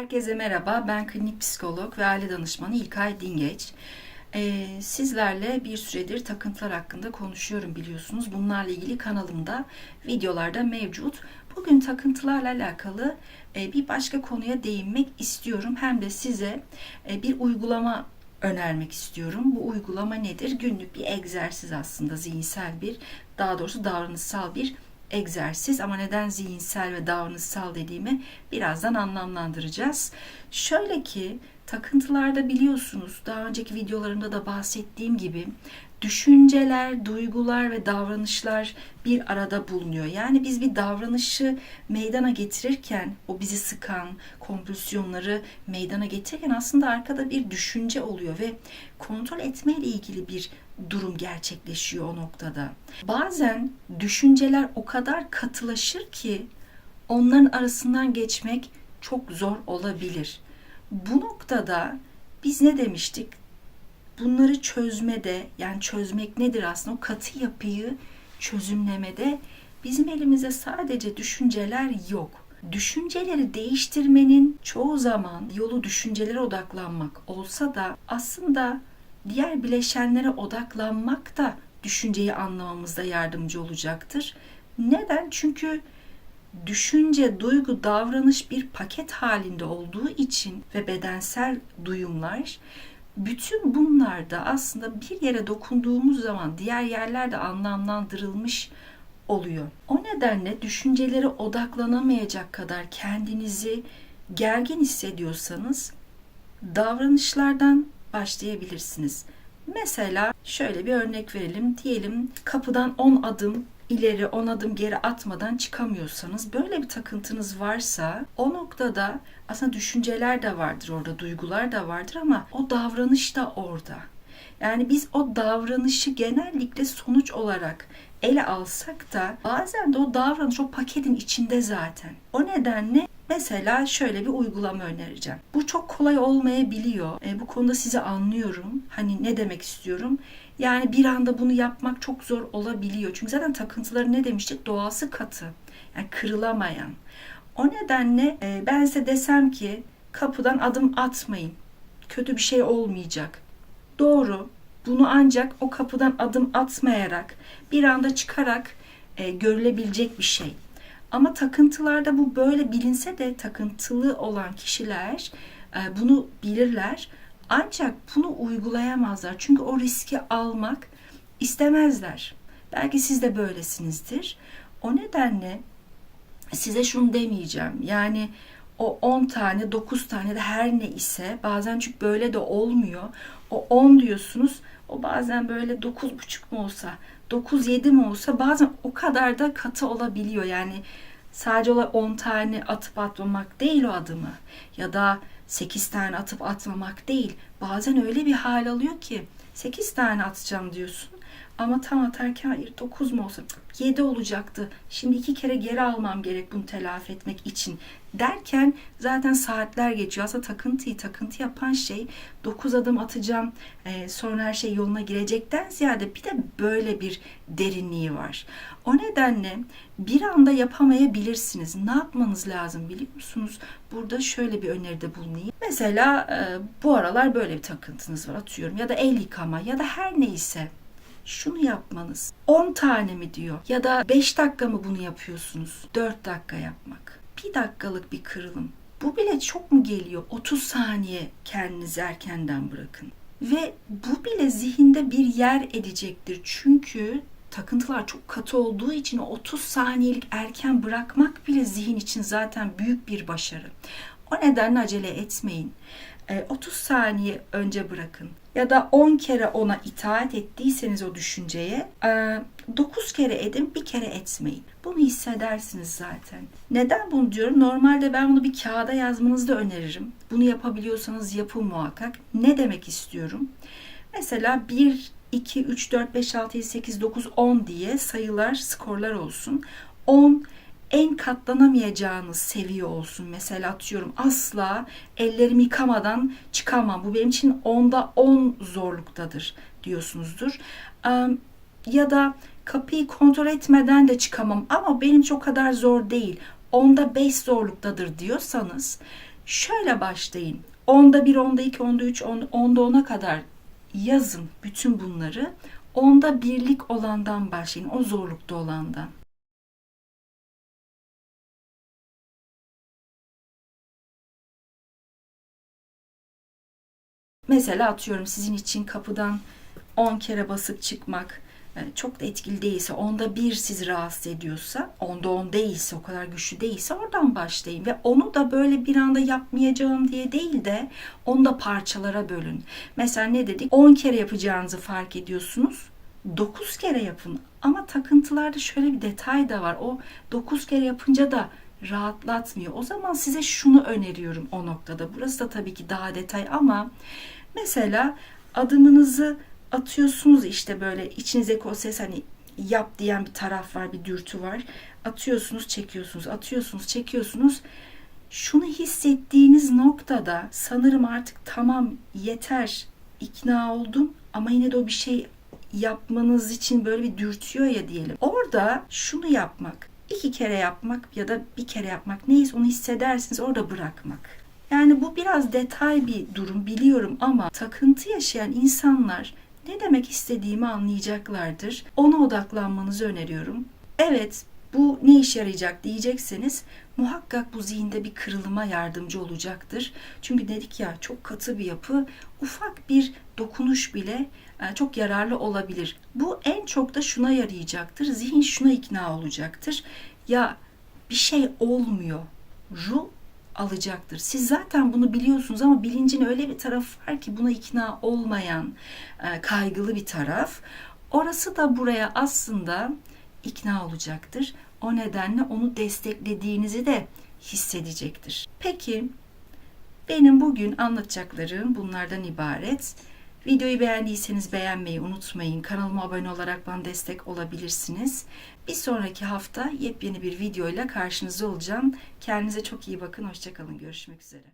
Herkese merhaba. Ben klinik psikolog ve aile danışmanı İlkay Dingeç. Ee, sizlerle bir süredir takıntılar hakkında konuşuyorum biliyorsunuz. Bunlarla ilgili kanalımda videolarda mevcut. Bugün takıntılarla alakalı e, bir başka konuya değinmek istiyorum. Hem de size e, bir uygulama önermek istiyorum. Bu uygulama nedir? Günlük bir egzersiz aslında zihinsel bir, daha doğrusu davranışsal bir egzersiz ama neden zihinsel ve davranışsal dediğimi birazdan anlamlandıracağız. Şöyle ki takıntılarda biliyorsunuz daha önceki videolarımda da bahsettiğim gibi düşünceler, duygular ve davranışlar bir arada bulunuyor. Yani biz bir davranışı meydana getirirken o bizi sıkan kompulsiyonları meydana getirirken aslında arkada bir düşünce oluyor ve kontrol etme ile ilgili bir durum gerçekleşiyor o noktada. Bazen düşünceler o kadar katılaşır ki onların arasından geçmek çok zor olabilir. Bu noktada biz ne demiştik? Bunları çözmede, yani çözmek nedir aslında? O katı yapıyı çözümlemede bizim elimizde sadece düşünceler yok. Düşünceleri değiştirmenin çoğu zaman yolu düşüncelere odaklanmak olsa da aslında diğer bileşenlere odaklanmak da düşünceyi anlamamızda yardımcı olacaktır. Neden? Çünkü düşünce, duygu, davranış bir paket halinde olduğu için ve bedensel duyumlar bütün bunlarda aslında bir yere dokunduğumuz zaman diğer yerlerde anlamlandırılmış oluyor. O nedenle düşüncelere odaklanamayacak kadar kendinizi gergin hissediyorsanız davranışlardan başlayabilirsiniz. Mesela şöyle bir örnek verelim. Diyelim kapıdan 10 adım ileri 10 adım geri atmadan çıkamıyorsanız böyle bir takıntınız varsa o noktada aslında düşünceler de vardır orada, duygular da vardır ama o davranış da orada. Yani biz o davranışı genellikle sonuç olarak ele alsak da bazen de o davranış o paketin içinde zaten. O nedenle Mesela şöyle bir uygulama önereceğim. Bu çok kolay olmayabiliyor. E, bu konuda sizi anlıyorum. Hani ne demek istiyorum? Yani bir anda bunu yapmak çok zor olabiliyor. Çünkü zaten takıntıları ne demiştik? Doğası katı. Yani kırılamayan. O nedenle e, ben size desem ki kapıdan adım atmayın. Kötü bir şey olmayacak. Doğru. Bunu ancak o kapıdan adım atmayarak bir anda çıkarak e, görülebilecek bir şey. Ama takıntılarda bu böyle bilinse de takıntılı olan kişiler e, bunu bilirler. Ancak bunu uygulayamazlar. Çünkü o riski almak istemezler. Belki siz de böylesinizdir. O nedenle size şunu demeyeceğim. Yani o 10 tane, 9 tane de her ne ise bazen çünkü böyle de olmuyor. O 10 diyorsunuz. O bazen böyle 9,5 mu olsa, 9-7 mi olsa bazen o kadar da katı olabiliyor. Yani sadece olay 10 tane atıp atmamak değil o adımı. Ya da 8 tane atıp atmamak değil. Bazen öyle bir hal alıyor ki 8 tane atacağım diyorsun. Ama tam atarken hayır 9 mu olsa 7 olacaktı. Şimdi iki kere geri almam gerek bunu telafi etmek için derken zaten saatler geçiyor. Aslında takıntıyı takıntı yapan şey 9 adım atacağım e, sonra her şey yoluna girecekten ziyade bir de böyle bir derinliği var. O nedenle bir anda yapamayabilirsiniz. Ne yapmanız lazım biliyor musunuz? Burada şöyle bir öneride bulunayım. Mesela e, bu aralar böyle bir takıntınız var atıyorum ya da el yıkama ya da her neyse şunu yapmanız. 10 tane mi diyor ya da 5 dakika mı bunu yapıyorsunuz? 4 dakika yapmak. 1 dakikalık bir kırılım. Bu bile çok mu geliyor? 30 saniye kendinizi erkenden bırakın. Ve bu bile zihinde bir yer edecektir. Çünkü takıntılar çok katı olduğu için o 30 saniyelik erken bırakmak bile zihin için zaten büyük bir başarı. O nedenle acele etmeyin. 30 saniye önce bırakın. Ya da 10 kere ona itaat ettiyseniz o düşünceye 9 kere edin bir kere etmeyin. Bunu hissedersiniz zaten. Neden bunu diyorum? Normalde ben bunu bir kağıda yazmanızı da öneririm. Bunu yapabiliyorsanız yapın muhakkak. Ne demek istiyorum? Mesela 1, 2, 3, 4, 5, 6, 7, 8, 9, 10 diye sayılar, skorlar olsun. 10 en katlanamayacağınız seviye olsun. Mesela atıyorum asla ellerimi yıkamadan çıkamam. Bu benim için onda 10 zorluktadır diyorsunuzdur. Ya da kapıyı kontrol etmeden de çıkamam ama benim çok kadar zor değil. Onda 5 zorluktadır diyorsanız Şöyle başlayın. Onda bir, onda iki, onda üç, on- onda ona kadar yazın bütün bunları. Onda birlik olandan başlayın. O zorlukta olandan. Mesela atıyorum sizin için kapıdan 10 kere basıp çıkmak e, çok da etkili değilse, onda bir sizi rahatsız ediyorsa, onda on değilse, o kadar güçlü değilse oradan başlayın. Ve onu da böyle bir anda yapmayacağım diye değil de onu da parçalara bölün. Mesela ne dedik? 10 kere yapacağınızı fark ediyorsunuz. 9 kere yapın. Ama takıntılarda şöyle bir detay da var. O 9 kere yapınca da rahatlatmıyor. O zaman size şunu öneriyorum o noktada. Burası da tabii ki daha detay ama mesela adımınızı atıyorsunuz işte böyle içinizdeki o ses hani yap diyen bir taraf var, bir dürtü var. Atıyorsunuz, çekiyorsunuz, atıyorsunuz, çekiyorsunuz. Şunu hissettiğiniz noktada sanırım artık tamam yeter ikna oldum ama yine de o bir şey yapmanız için böyle bir dürtüyor ya diyelim. Orada şunu yapmak, iki kere yapmak ya da bir kere yapmak neyse onu hissedersiniz orada bırakmak. Yani bu biraz detay bir durum biliyorum ama takıntı yaşayan insanlar ne demek istediğimi anlayacaklardır. Ona odaklanmanızı öneriyorum. Evet, bu ne işe yarayacak diyecekseniz muhakkak bu zihinde bir kırılıma yardımcı olacaktır. Çünkü dedik ya çok katı bir yapı, ufak bir dokunuş bile e, çok yararlı olabilir. Bu en çok da şuna yarayacaktır. Zihin şuna ikna olacaktır. Ya bir şey olmuyor. Ruh alacaktır. Siz zaten bunu biliyorsunuz ama bilincin öyle bir tarafı var ki buna ikna olmayan e, kaygılı bir taraf. Orası da buraya aslında ikna olacaktır. O nedenle onu desteklediğinizi de hissedecektir. Peki benim bugün anlatacaklarım bunlardan ibaret. Videoyu beğendiyseniz beğenmeyi unutmayın. Kanalıma abone olarak bana destek olabilirsiniz. Bir sonraki hafta yepyeni bir videoyla karşınızda olacağım. Kendinize çok iyi bakın. Hoşçakalın. Görüşmek üzere.